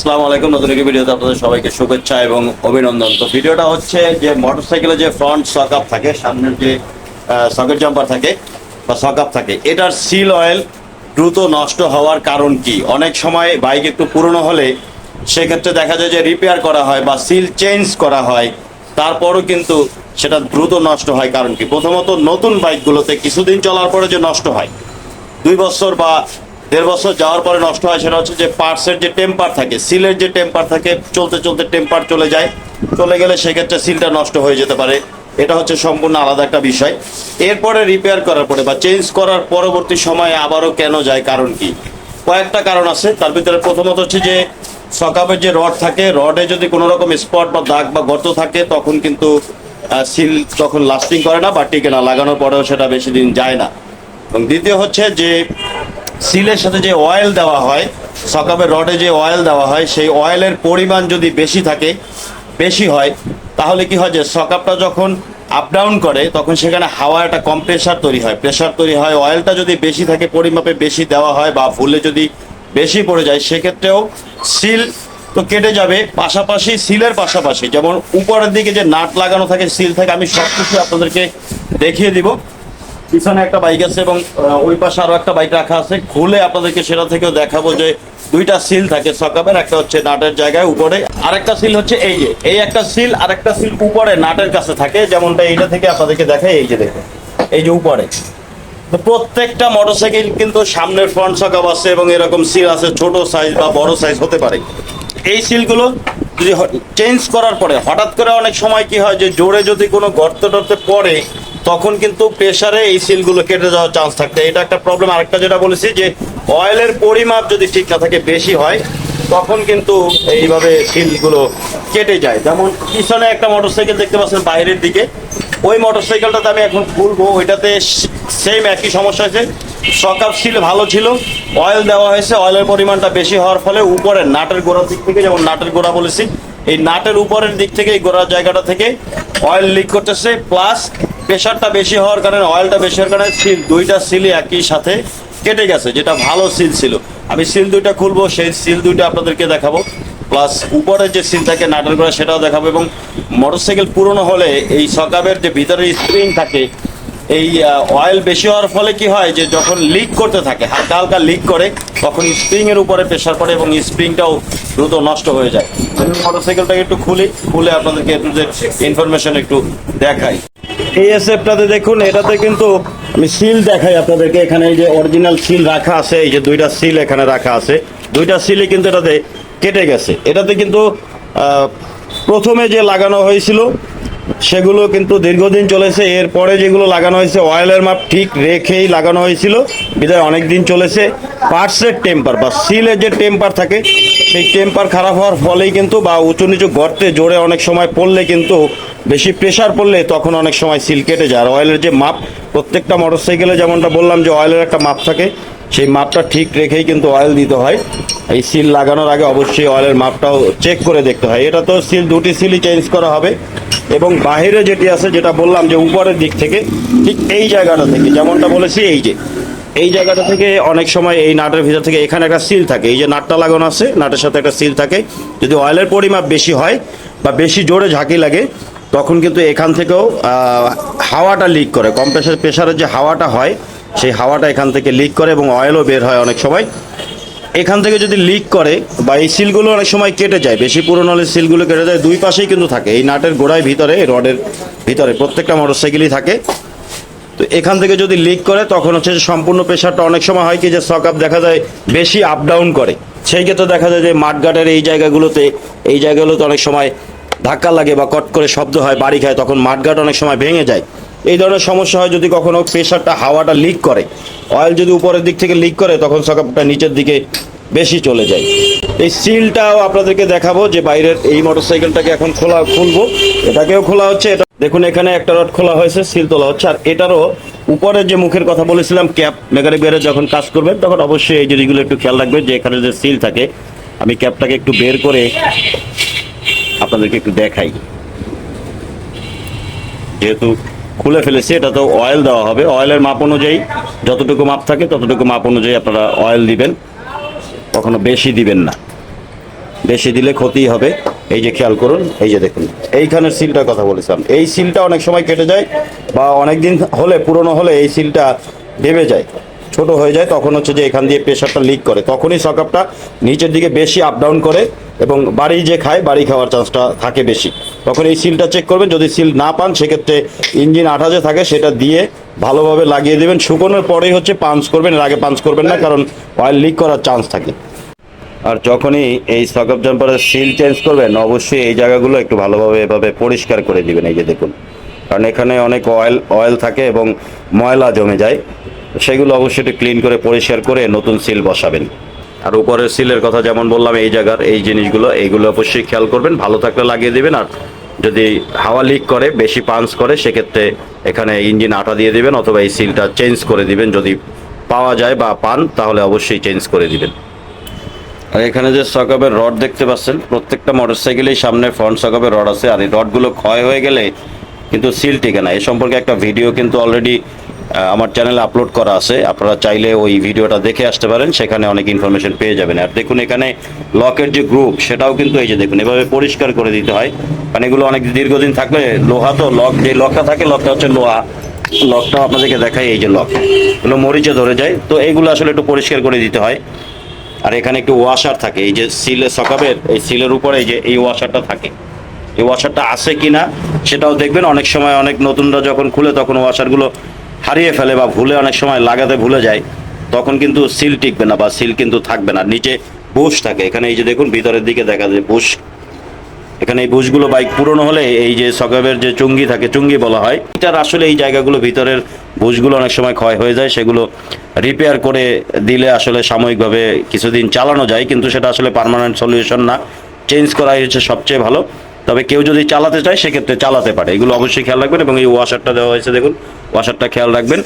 আসসালামু আলাইকুম। নতুন একটি ভিডিওতে আপনাদের সবাইকে শুভেচ্ছা এবং অভিনন্দন। তো ভিডিওটা হচ্ছে যে মোটরসাইকেলে যে ফ্রন্ট সকাপ থাকে, সামনের যে সকেট জাম্পার থাকে বা সকাপ থাকে, এটার সিল অয়েল দ্রুত নষ্ট হওয়ার কারণ কি? অনেক সময় বাইক একটু পুরনো হলে সেক্ষেত্রে দেখা যায় যে রিপেয়ার করা হয় বা সিল চেঞ্জ করা হয়, তারপরও কিন্তু সেটা দ্রুত নষ্ট হয় কারণ কি? প্রথমত নতুন বাইকগুলোতে কিছুদিন চলার পরে যে নষ্ট হয়, দুই বছর বা দেড় বছর যাওয়ার পরে নষ্ট হয়, সেটা হচ্ছে যে পার্টসের যে টেম্পার থাকে, সিলের যে টেম্পার থাকে, চলতে চলতে টেম্পার চলে যায়। চলে গেলে সেক্ষেত্রে সিলটা নষ্ট হয়ে যেতে পারে। এটা হচ্ছে সম্পূর্ণ আলাদা একটা বিষয়। এরপরে রিপেয়ার করার পরে বা চেঞ্জ করার পরবর্তী সময়ে আবারও কেন যায়, কারণ কি? কয়েকটা কারণ আছে। তার ভিতরে প্রথমত হচ্ছে যে সকাপের যে রড থাকে, রডে যদি কোনো রকম স্পট বা দাগ বা গর্ত থাকে, তখন কিন্তু সিল তখন লাস্টিং করে না বা টিকে না। লাগানোর পরেও সেটা বেশি দিন যায় না। এবং দ্বিতীয় হচ্ছে যে সিলের সাথে যে অয়েল দেওয়া হয় সকাপের রডে যে অয়েল দেওয়া হয়, সেই অয়েলের পরিমাণ যদি বেশি থাকে, বেশি হয়, তাহলে কি হয় যে সকাপটা যখন আপ ডাউন করে, তখন সেখানে হাওয়া একটা কম প্রেশার তৈরি হয়। প্রেশার তৈরি হয় অয়েলটা যদি বেশি থাকে, পরিমাপে বেশি দেওয়া হয় বা ভুলে যদি বেশি পড়ে যায়, সেক্ষেত্রেও সিল তো কেটে যাবে। পাশাপাশি সিলের পাশাপাশি, যেমন উপরের দিকে যে নাট লাগানো থাকে সিল থাকে আমি সব কিছু আপনাদেরকে দেখিয়ে দিব। পিছনে একটা বাইক আছে এবং ওই পাশে আরও একটা বাইক রাখা আছে। খুলে আপনাদেরকে সেটা থেকেও দেখাবো যে দুইটা সিল থাকে সকাপের একটা হচ্ছে নাটের জায়গায় উপরে, আরেকটা সিল হচ্ছে এই যে। এই একটা সিল আরেকটা সিল উপরে নাটের কাছে থাকে, যেমনটা এইটা থেকে আপনাদেরকে দেখাই, এই যে দেখুন, এই যে উপরে। প্রত্যেকটা মোটরসাইকেল কিন্তু সামনের ফ্রন্ট সকাপ আছে এবং এরকম সিল আছে, ছোট সাইজ বা বড় সাইজ হতে পারে। এই সিলগুলো যদি চেঞ্জ করার পরে, হঠাৎ করে অনেক সময় কি হয় যে জোরে যদি কোনো গর্ত টর্তে পড়ে তখন কিন্তু প্রেসারে এই সিলগুলো কেটে যাওয়ার চান্স থাকতে। এটা একটা প্রবলেম আরেকটা যেটা বলেছি যে অয়েলের পরিমাপ যদি ঠিক না থাকে, বেশি হয়, তখন কিন্তু এইভাবে সিলগুলো কেটে যায়। যেমন পিছনে একটা মোটরসাইকেল দেখতে পাচ্ছেন বাইরের দিকে। ওই মোটরসাইকেলটাতে আমি এখন খুলবো। ওইটাতে সেম একই সমস্যা হয়েছে। সকাপ সিল ভালো ছিল। অয়েল দেওয়া হয়েছে। অয়েলের পরিমাণটা বেশি হওয়ার ফলে উপরে নাটের গোড়ার দিক থেকে, যেমন নাটের গোড়া বলেছি এই নাটের উপরের দিক থেকে, এই গোড়ার জায়গাটা থেকে অয়েল লিক করতেছে প্লাস প্রেশারটা বেশি হওয়ার কারণে অয়েলটা বেশি হওয়ার কারণে সিল দুইটা সিলই একই সাথে কেটে গেছে, যেটা ভালো সিল ছিল। আমি সিল দুইটা খুলবো, সেই সিল দুইটা আপনাদেরকে দেখাবো প্লাস উপরের যে সিল থাকে, নাটের গোড়া, সেটাও দেখাবো এবং মোটরসাইকেল পুরনো হলে এই সকাবের যে ভিতরে স্প্রিং থাকে এই অয়েল বেশি হওয়ার ফলে কি হয় যে যখন লিক করতে থাকে হালকা হালকা লিক করে, তখন স্প্রিং এর উপরে প্রেশার পড়ে এবং স্প্রিংটাও দ্রুত নষ্ট হয়ে যায়। মোটরসাইকেলটাকে একটু খুলি, খুলে আপনাদেরকে একটু যে ইনফরমেশন একটু দেখাই। এই এসএফটাতে দেখুন, এটাতে কিন্তু আমি সিল দেখাই আপনাদেরকে, এখানে এই যে অরিজিনাল সিল রাখা আছে, এই যে দুইটা সিল এখানে রাখা আছে। দুইটা সিলই কিন্তু এটাতে কেটে গেছে। এটাতে কিন্তু প্রথমে যে লাগানো হয়েছিল সেগুলো কিন্তু দীর্ঘদিন চলেছে। এরপরে যেগুলো লাগানো হয়েছে অয়েলের মাপ ঠিক রেখেই লাগানো হয়েছিল। বিদায় অনেক দিন চলেছে। পার্টসের টেম্পার বা সিলের যে টেম্পার থাকে, সেই টেম্পার খারাপ হওয়ার ফলেই কিন্তু বা উঁচু নিচু গর্তে জোরে অনেক সময় পড়লে কিন্তু বেশি প্রেশার পড়লে তখন অনেক সময় সিল কেটে যায়। আর অয়েলের যে মাপ, প্রত্যেকটা মোটরসাইকেলে যেমনটা বললাম যে অয়েলের একটা মাপ থাকে, সেই মাপটা ঠিক রেখেই কিন্তু অয়েল দিতে হয়। এই সিল লাগানোর আগে অবশ্যই অয়েলের মাপটাও চেক করে দেখতে হয়। এটা তো সিল, দুটি সিলই চেঞ্জ করা হবে। এবং বাহিরে যেটি আছে, যেটা বললাম যে উপরের দিক থেকে, ঠিক এই জায়গাটা থেকে, যেমনটা বলেছি এই যে, এই জায়গাটা থেকে অনেক সময় এই নাটের ভিতর থেকে এখানে একটা সিল থাকে। এই যে নাটটা লাগানো আছে, নাটের সাথে একটা সিল থাকে। যদি অয়েলের পরিমাপ বেশি হয় বা বেশি জোরে ঝাঁকি লাগে, তখন কিন্তু এখান থেকেও হাওয়াটা লিক করে। কম্প্রেসার প্রেশারের যে হাওয়াটা হয়, সেই হাওয়াটা এখান থেকে লিক করে এবং অয়েলও বের হয় অনেক সময়। এখান থেকে যদি লিক করে, বা এই সিলগুলো অনেক সময় কেটে যায়, বেশি পুরনো হলে সিলগুলো কেটে যায়, দুই পাশেই কিন্তু থাকে। এই নাটের গোড়ায় ভিতরে রডের ভিতরে প্রত্যেকটা মোটরসাইকেলই থাকে। তো এখান থেকে যদি লিক করে, তখন হচ্ছে যে সম্পূর্ণ প্রেশারটা অনেক সময় হয় কি যে সক আপ দেখা যায়, বেশি আপ ডাউন করে। সেই ক্ষেত্রে দেখা যায় যে মাঠঘাটের এই জায়গাগুলোতে এই জায়গাগুলোতে অনেক সময় ধাক্কা লাগে বা কট করে শব্দ হয়, বাড়ি খায়, তখন মাঠঘাট অনেক সময় ভেঙে যায়। এই ধরনের সমস্যা হয় যদি কখনো প্রেশারটা হাওয়াটা লিক করে। অয়েল যদি উপরের দিক থেকে লিক করে, তখন সকাপটা নিচের দিকে বেশি চলে যায়। এই সিলটাও আপনাদেরকে দেখাবো যে বাইরের এই মোটরসাইকেলটাকে এখন খোলা খুলবো। এটাকেও খোলা হচ্ছে, এটা দেখুন এখানে একটা রড খোলা হয়েছে সিল তোলা হচ্ছে। আর এটারও উপরের যে মুখের কথা বলেছিলাম ক্যাপ মেকানিক বেরে যখন কাজ করবেন, তখন অবশ্যই এই জিনিসগুলো একটু খেয়াল রাখবেন যে এখানে যে সিল থাকে, আমি ক্যাপটাকে একটু বের করে আপনাদেরকে একটু দেখাই। যেহেতু খুলে ফেলেছি এটা তো অয়েল দেওয়া হবে। অয়েলের মাপ অনুযায়ী যতটুকু মাপ থাকে, ততটুকু মাপ অনুযায়ী আপনারা অয়েল দিবেন। কখনো বেশি দিবেন না। বেশি দিলে ক্ষতি হবে। এই যে খেয়াল করুন, এই যে দেখুন। এইখানের সিলটার কথা বলেছিলাম। এই সিলটা অনেক সময় কেটে যায় বা অনেক দিন হলে, পুরনো হলে এই সিলটা ভেবে যায়। ছোট হয়ে যায়, তখন হচ্ছে যে এখান দিয়ে প্রেশারটা লিক করে। তখনই সকাপটা নিচের দিকে বেশি আপ ডাউন করে এবং বাড়ি যে খায়, বাড়ি খাওয়ার চান্সটা থাকে বেশি। তখন এই সিলটা চেক করবেন, যদি সিল না পান, সেক্ষেত্রে ইঞ্জিন আঠা যে থাকে, সেটা দিয়ে ভালোভাবে লাগিয়ে দেবেন। শুকোনোর পরেই হচ্ছে পাঞ্চ করবেন, এর আগে পাঞ্চ করবেন না, কারণ অয়েল লিক করার চান্স থাকে। আর যখনই এই সকাপ জাম্পারের সিল চেঞ্জ করবেন, অবশ্যই এই জায়গাগুলো একটু ভালোভাবে এভাবে পরিষ্কার করে দিবেন, এই যে দেখুন। কারণ এখানে অনেক অয়েল অয়েল থাকে এবং ময়লা জমে যায়। সেগুলো অবশ্যই একটু ক্লিন করে, পরিষ্কার করে নতুন সিল বসাবেন। আর উপরের সিলের কথা যেমন বললাম, এই জায়গার এই জিনিসগুলো, এইগুলো অবশ্যই খেয়াল করবেন, ভালো থাকলে লাগিয়ে দেবেন। আর যদি হাওয়া লিক করে, বেশি পাঞ্চ করে, সেক্ষেত্রে এখানে ইঞ্জিন আটা দিয়ে দিবেন অথবা এই সিলটা চেঞ্জ করে দিবেন। যদি পাওয়া যায় বা পান, তাহলে অবশ্যই চেঞ্জ করে দিবেন। আর এখানে যে সকাবের রড দেখতে পাচ্ছেন, প্রত্যেকটা মোটরসাইকেলেই সামনে ফ্রন্ট সকাবের রড আছে। আর এই রডগুলো ক্ষয় হয়ে গেলে কিন্তু সিল টিকে না। এ সম্পর্কে একটা ভিডিও কিন্তু অলরেডি আমার চ্যানেলে আপলোড করা আছে। আপনারা চাইলে ওই ভিডিওটা দেখে আসতে পারেন, সেখানে অনেক ইনফরমেশন পেয়ে যাবেন। আর দেখুন এখানে লকের যে গ্রুপ সেটাও কিন্তু এই যে দেখুন, এভাবে পরিষ্কার করে দিতে হয়। মানে এগুলো অনেক দীর্ঘদিন থাকলে লোহা তো লক যে লকটা থাকে লকটা হচ্ছে লোহা। লকটা আপনাদেরকে দেখাই এই যে লক এগুলো মরিচে ধরে যায়। তো এইগুলো আসলে একটু পরিষ্কার করে দিতে হয়। আর এখানে একটু ওয়াশার থাকে। এই যে সিলের সকাবের, এই সিলের উপরে এই যে, এই ওয়াশারটা থাকে। এই ওয়াশারটা আছে কিনা, সেটাও দেখবেন। অনেক সময় অনেক নতুনরা যখন খুলে, তখন ওয়াশারগুলো হারিয়ে ফেলে বা ভুলে অনেক সময় লাগাতে ভুলে যায়, তখন কিন্তু সিল টিকবে না বা সিল কিন্তু থাকবে না। নিচে বুশ থাকে। এখানে এই যে দেখুন, ভিতরের দিকে দেখা যায় বুশ। এখানে এই বুশগুলো বাইক পুরনো হলে এই যে সকাবের যে চুঙ্গি থাকে, চুঙ্গি বলা হয়, এটার আসলে এই জায়গাগুলো, ভিতরের বুশগুলো অনেক সময় ক্ষয় হয়ে যায়। সেগুলো রিপেয়ার করে দিলে আসলে সাময়িকভাবে কিছুদিন চালানো যায়, কিন্তু সেটা আসলে পার্মানেন্ট সলিউশন না। চেঞ্জ করাই হচ্ছে সবচেয়ে ভালো। তবে কেউ যদি চালাতে চায়, সেক্ষেত্রে চালাতে পারে। এগুলো অবশ্যই খেয়াল রাখবেন এবং এই ওয়াশারটা দেওয়া হয়েছে, দেখুন। ওয়াশারটা খেয়াল রাখবেন।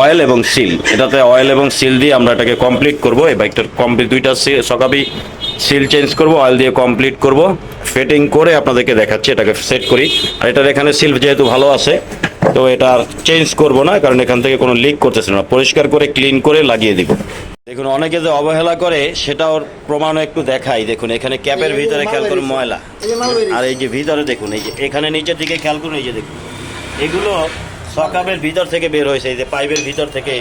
অয়েল এবং সিল এটাতে অয়েল এবং সিল দিয়ে আমরা এটাকে কমপ্লিট করব। এই বাইকটার কমপ্লিট দুইটা সকাবেই সিল চেঞ্জ করব অয়েল দিয়ে কমপ্লিট করব। ফিটিং করে আপনাদেরকে দেখাচ্ছি, এটাকে সেট করি। আর এটার এখানে সিল যেহেতু ভালো আছে, তো এটা চেঞ্জ করব না, কারণ এখান থেকে কোনো লিক করতেছে না। পরিষ্কার করে ক্লিন করে লাগিয়ে দিব। দেখুন অনেকে যে অবহেলা করে সেটা ওর প্রমাণ একটু দেখাই। দেখুন এখানে ক্যাপের ভিতরে খেয়াল করুন ময়লা। আর এই যে ভিতরে দেখুন এই যে এখানে নিচের দিকে খেয়াল করুন এই যে দেখুন। এগুলো সকাবের ভিতর থেকে বের হয়েছে এই যে পাইপের ভিতর থেকে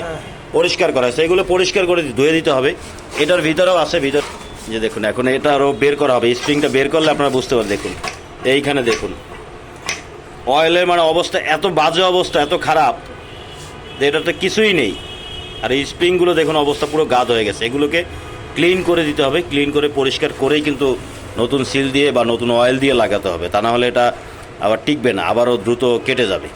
পরিষ্কার করা হয়েছে। এগুলো পরিষ্কার করে ধুয়ে দিতে হবে। এটার ভিতরেও আছে ভিতর যে দেখুন এখন এটা আরও বের করা হবে। স্প্রিংটা বের করলে আপনারা বুঝতে পারবেন দেখুন। এইখানে দেখুন। অয়েলের মানে অবস্থা এত বাজে অবস্থা এত খারাপ যে এটাতে কিছুই নেই। আর এই স্প্রিংগুলো দেখুন, অবস্থা পুরো গাদ হয়ে গেছে। এগুলোকে ক্লিন করে দিতে হবে, ক্লিন করে পরিষ্কার করেই কিন্তু নতুন সিল দিয়ে বা নতুন অয়েল দিয়ে লাগাতে হবে। তা না হলে এটা আবার টিকবে না, আবারও দ্রুত কেটে যাবে।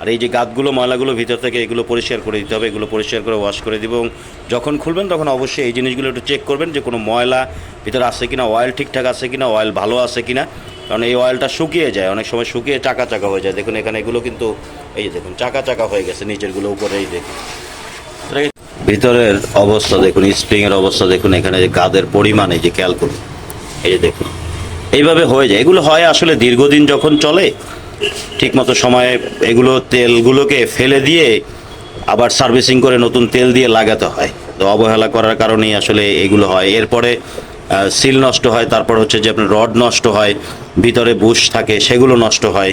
আর এই যে গাতগুলো ময়লাগুলো ভিতর থেকে এগুলো পরিষ্কার করে দিতে হবে, এগুলো পরিষ্কার করে ওয়াশ করে দিব এবং যখন খুলবেন তখন অবশ্যই এই জিনিসগুলো একটু চেক করবেন যে কোনো ময়লা ভিতরে আছে কিনা অয়েল ঠিকঠাক আছে কিনা অয়েল ভালো আছে কিনা। কারণ এই অয়েলটা শুকিয়ে যায়, অনেক সময় শুকিয়ে চাকা চাকা হয়ে যায়। দেখুন, এখানে এগুলো কিন্তু, এই যে দেখুন, চাকা চাকা হয়ে গেছে নিচেরগুলো উপরে এই দেখুন। ভিতরের অবস্থা দেখুন স্প্রিং এর অবস্থা দেখুন, এখানে যে গাদের পরিমাণ যে খেয়াল করুন, এই যে দেখুন, এইভাবে হয়ে যায়। এগুলো হয় আসলে দীর্ঘদিন যখন চলে, ঠিকমতো সময়ে এগুলো তেলগুলোকে ফেলে দিয়ে আবার সার্ভিসিং করে নতুন তেল দিয়ে লাগাতে হয়। তো অবহেলা করার কারণেই আসলে এগুলো হয়। এরপরে সিল নষ্ট হয়, তারপর হচ্ছে যে আপনার রড নষ্ট হয়, ভিতরে বুশ থাকে, সেগুলো নষ্ট হয়।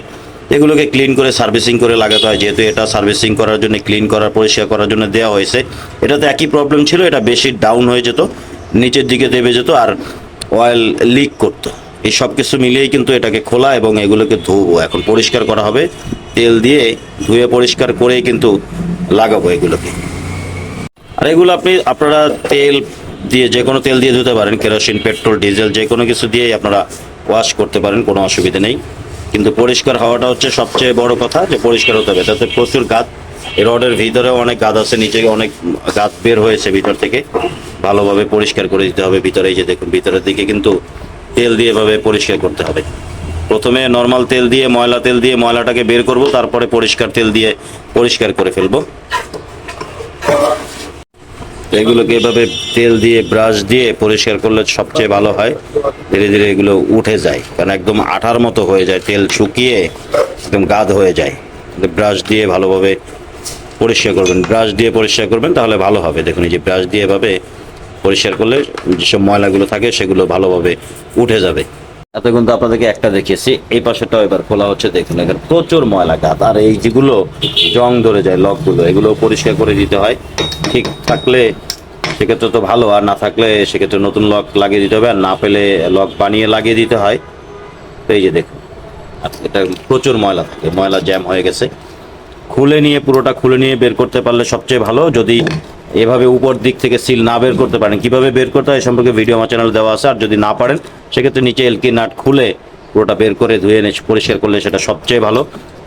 এগুলোকে ক্লিন করে সার্ভিসিং করে লাগাতে হয়। যেহেতু এটা সার্ভিসিং করার জন্য ক্লিন করার, পরিষ্কার করার জন্য দেওয়া হয়েছে। এটাতে একই প্রবলেম ছিল, এটা বেশি ডাউন হয়ে যেত, নিচের দিকে দেবে যেত আর অয়েল লিক করতো। এই সব কিছু মিলিয়েই কিন্তু এটাকে খোলা এবং এগুলোকে ধুবো। এখন পরিষ্কার করা হবে, তেল দিয়ে ধুয়ে পরিষ্কার করেই কিন্তু লাগাবো এগুলোকে। আর এগুলো আপনি, আপনারা তেল দিয়ে যে কোনো তেল দিয়ে ধুতে পারেন, কেরোসিন, পেট্রোল, ডিজেল, যে কোনো কিছু দিয়েই আপনারা ওয়াশ করতে পারেন, কোনো অসুবিধা নেই। কিন্তু পরিষ্কার হওয়াটা হচ্ছে সবচেয়ে বড় কথা যে পরিষ্কার হতে হবে। তাতে প্রচুর এই রডের ভিতরেও অনেক গাদ আছে নিচে অনেক গাদ বের হয়েছে ভিতর থেকে। ভালোভাবে পরিষ্কার করে দিতে হবে ভিতরে যে দেখুন, ভিতরের দিকে কিন্তু তেল দিয়ে এভাবে পরিষ্কার করতে হবে। প্রথমে নর্মাল তেল দিয়ে, ময়লা তেল দিয়ে ময়লাটাকে বের করব, তারপরে পরিষ্কার তেল দিয়ে পরিষ্কার করে ফেলব। এগুলোকে এভাবে তেল দিয়ে, ব্রাশ দিয়ে পরিষ্কার করলে সবচেয়ে ভালো হয়। ধীরে ধীরে এগুলো উঠে যায়, কারণ একদম আঠার মতো হয়ে যায়, তেল শুকিয়ে একদম গাদ হয়ে যায়। ব্রাশ দিয়ে ভালোভাবে পরিষ্কার করবেন। ব্রাশ দিয়ে পরিষ্কার করবেন, তাহলে ভালো হবে। দেখুন, এই যে ব্রাশ দিয়ে এভাবে পরিষ্কার করলে যেসব ময়লাগুলো থাকে, সেগুলো ভালোভাবে উঠে যাবে। এত কিন্তু আপনাদেরকে একটা দেখিয়েছি। এই পাশেটাও এবার খোলা হচ্ছে, দেখুন এখানে প্রচুর ময়লা গাত আর এই যেগুলো জং ধরে যায়, লকগুলো, এগুলো পরিষ্কার করে দিতে হয়। ঠিক থাকলে সেক্ষেত্রে তো ভালো, আর না থাকলে সেক্ষেত্রে নতুন লক লাগিয়ে দিতে হবে, আর না পেলে লক বানিয়ে লাগিয়ে দিতে হয়। তো এই যে দেখুন এটা প্রচুর ময়লা থাকে, ময়লা জ্যাম হয়ে গেছে। খুলে নিয়ে, পুরোটা খুলে নিয়ে বের করতে পারলে সবচেয়ে ভালো, যদি এভাবে উপর দিক থেকে সিল না বের করতে পারেন। কীভাবে বের করতে হয় সম্পর্কে ভিডিও আমার চ্যানেল দেওয়া আছে, আর যদি না পারেন সেক্ষেত্রে নিচে এলকি নাট খুলে পুরোটা বের করে ধুয়ে এনে পরিষ্কার করলে সেটা সবচেয়ে ভালো।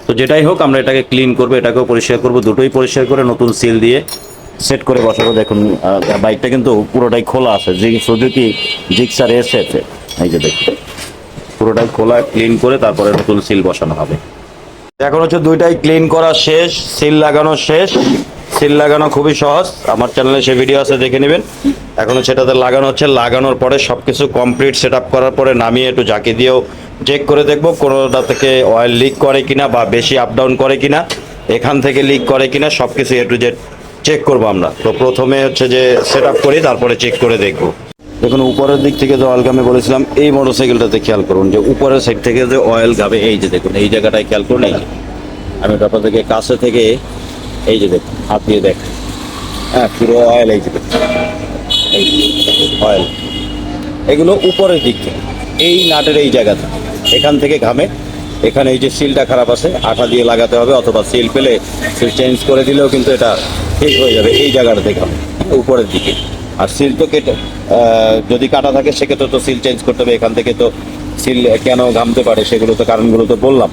তো যেটাই হোক, আমরা এটাকে ক্লিন করব, এটাকেও পরিষ্কার করব, দুটোই পরিষ্কার করে নতুন সিল দিয়ে সেট করে বসাবো। দেখুন বাইকটা কিন্তু পুরোটাই খোলা আছে। সুজুকি জিক্সার এস এই যে দেখুন, পুরোটাই খোলা ক্লিন করে তারপরে নতুন সিল বসানো হবে। এখন হচ্ছে দুইটাই ক্লিন করা শেষ সিল লাগানো শেষ। সিল লাগানো খুবই সহজ। আমার চ্যানেলে সে ভিডিও আছে, দেখে নেবেন। এখন সেটাতে লাগানো হচ্ছে। লাগানোর পরে সব কিছু কমপ্লিট সেট করার পরে নামিয়ে একটু ঝাঁকি দিয়েও চেক করে দেখব কোনোটা থেকে অয়েল লিক করে কিনা বা বেশি আপ ডাউন করে কিনা, এখান থেকে লিক করে কিনা সব কিছু একটু যে চেক করব আমরা। তো প্রথমে হচ্ছে যে সেট করি, তারপরে চেক করে দেখব। দেখুন, উপরের দিক থেকে যে অয়েল গামে বলেছিলাম, এই মোটরসাইকেলটাতে খেয়াল করুন যে উপরের সাইড থেকে যে অয়েল গাবে এই যে দেখুন, এই জায়গাটায় খেয়াল করুন, এই আমি ওটা আপনাদেরকে কাছে থেকে, এই যে দেখুন, হাত দিয়ে দেখ হ্যাঁ পুরো অয়েল এই যে দেখুন। এই অয়েল এগুলো উপরের দিক থেকে, এই নাটের এই জায়গাতে। এখান থেকে ঘামে, এখানে এই যে সিলটা খারাপ আছে, আঠা দিয়ে লাগাতে হবে অথবা সিল পেলে সিল চেঞ্জ করে দিলেও কিন্তু এটা ঠিক হয়ে যাবে, এই জায়গাটা থেকে উপরের দিকে। আর সিল তো কেটে যদি কাটা থাকে, সেক্ষেত্রে তো সিল চেঞ্জ করতে হবে, এখান থেকে তো সিল কেন ঘামতে পারে, সেগুলো তো কারণগুলো তো বললাম।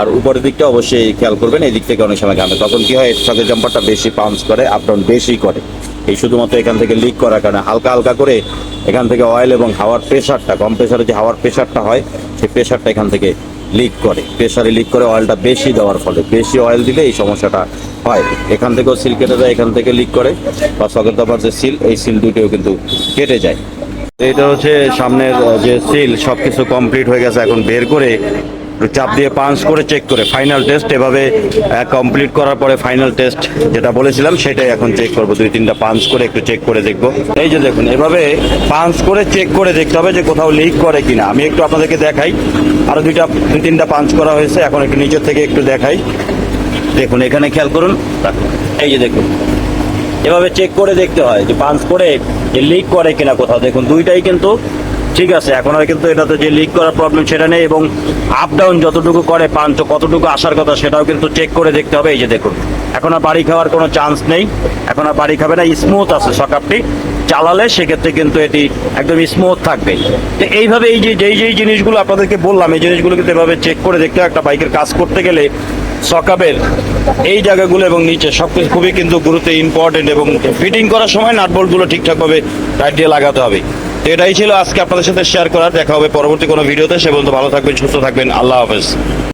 আর উপরের দিকটা অবশ্যই খেয়াল করবেন এই দিক থেকে অনেক সময় ঘামে তখন কি হয় সাথে জাম্পারটা বেশি পাঞ্চ করে আপ ডাউন বেশি করে। এই শুধুমাত্র এখান থেকে লিক করার কারণে হালকা হালকা করে এখান থেকে অয়েল এবং হাওয়ার প্রেশারটা কম প্রেশারে যে হাওয়ার প্রেশারটা হয়, সেই প্রেশারটা এখান থেকে লিক করে। প্রেশারে লিক করে অয়েলটা বেশি দেওয়ার ফলে। বেশি অয়েল দিলে এই সমস্যাটা হয়। এখান থেকেও সিল কেটে যায় এখান থেকে লিক করে। বা সকেট দাবার যে সিল এই সিল দুটোও কিন্তু কেটে যায়। এটা হচ্ছে সামনের যে সিল সব কিছু কমপ্লিট হয়ে গেছে, এখন বের করে চাপ দিয়ে পাঞ্চ করে চেক করে। ফাইনাল টেস্ট এভাবে কমপ্লিট করার পরে ফাইনাল টেস্ট যেটা বলেছিলাম, সেটাই এখন চেক করব। দুই, তিনটা পাঞ্চ করে একটু চেক করে দেখব। এই যে দেখুন, এভাবে পাঞ্চ করে চেক করে দেখতে হবে যে কোথাও লিক করে কিনা। আমি একটু আপনাদেরকে দেখাই। আরও দুইটা, দুই, তিনটা পাঞ্চ করা হয়েছে। এখন একটু নিচের থেকে একটু দেখাই। দেখুন, এখানে খেয়াল করুন। এই যে দেখুন, এভাবে চেক করে দেখতে হয় যে পাঞ্চ করে লিক করে কিনা কোথাও। দেখুন, দুইটাই কিন্তু ঠিক আছে, এখন আর কিন্তু এটাতে যে লিক করার প্রবলেম সেটা নেই এবং আপ ডাউন যতটুকু করে পাঞ্চ কতটুকু আসার কথা সেটাও কিন্তু চেক করে দেখতে হবে, এই যে দেখুন। এখন আর বাড়ি খাওয়ার কোনো চান্স নেই, এখন আর বাড়ি খাবে না স্মুথ আছে সকাপটি। চালালে সেক্ষেত্রে কিন্তু এটি একদম স্মুথ থাকবে। তো এইভাবে এই যে, যেই যেই জিনিসগুলো আপনাদেরকে বললাম, এই জিনিসগুলো কিন্তু এভাবে চেক করে দেখতে হয়। একটা বাইকের কাজ করতে গেলে সকাবের এই জায়গাগুলো এবং নিচে সবকিছু খুবই কিন্তু গুরুত্ব ইম্পর্টেন্ট এবং ফিটিং করার সময় নাটবোল্টগুলো ঠিকঠাকভাবে টাইট দিয়ে লাগাতে হবে। এটাই ছিল আজকে আপনাদের সাথে শেয়ার করার। দেখা হবে পরবর্তী কোনো ভিডিওতে। সে পর্যন্ত ভালো থাকবেন, সুস্থ থাকবেন। আল্লাহ হাফেজ।